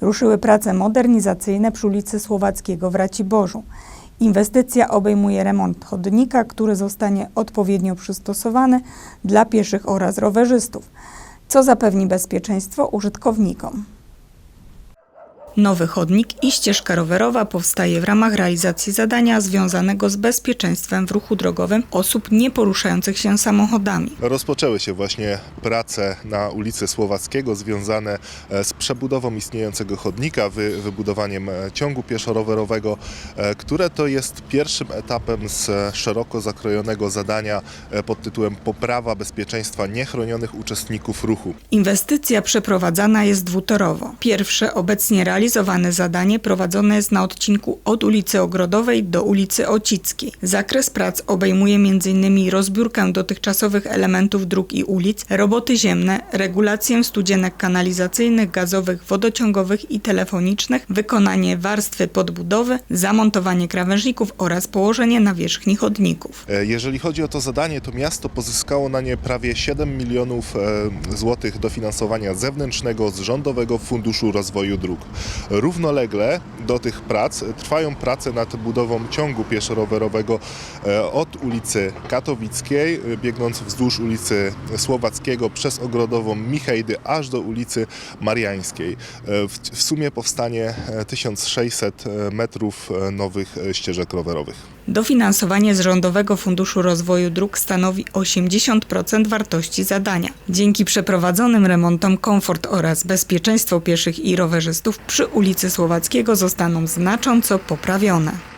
Ruszyły prace modernizacyjne przy ulicy Słowackiego w Raciborzu. Inwestycja obejmuje remont chodnika, który zostanie odpowiednio przystosowany dla pieszych oraz rowerzystów, co zapewni bezpieczeństwo użytkownikom. Nowy chodnik i ścieżka rowerowa powstaje w ramach realizacji zadania związanego z bezpieczeństwem w ruchu drogowym osób nie poruszających się samochodami. Rozpoczęły się właśnie prace na ulicy Słowackiego związane e, z przebudową istniejącego chodnika, wy, wybudowaniem e, ciągu pieszo-rowerowego, e, które to jest pierwszym etapem z szeroko zakrojonego zadania pod tytułem Poprawa bezpieczeństwa niechronionych uczestników ruchu. Inwestycja przeprowadzana jest dwutorowo. Pierwsze obecnie realizowane zadanie prowadzone jest na odcinku od ulicy Ogrodowej do ulicy Ocickiej. Zakres prac obejmuje m.in. rozbiórkę dotychczasowych elementów dróg i ulic, roboty ziemne, regulację studzienek kanalizacyjnych, gazowych, wodociągowych i telefonicznych, wykonanie warstwy podbudowy, zamontowanie krawężników oraz położenie nawierzchni chodników. E, Jeżeli chodzi o to zadanie, to miasto pozyskało na nie prawie 7 milionów e, złotych dofinansowania zewnętrznego z Rządowego Funduszu Rozwoju Dróg. Równolegle do tych prac trwają prace nad budową ciągu pieszo-rowerowego e, od ulicy Katowickiej, e, biegnąc wzdłuż ulicy Słowackiego przez Ogrodową Michejdy aż do ulicy Mariańskiej. E, W, sumie powstanie e, 1600 metrów nowych ścieżek rowerowych. Dofinansowanie z Rządowego Funduszu Rozwoju Dróg stanowi 80% wartości zadania. Dzięki przeprowadzonym remontom komfort oraz bezpieczeństwo pieszych i rowerzystów przy ulicy Słowackiego zostaną znacząco poprawione.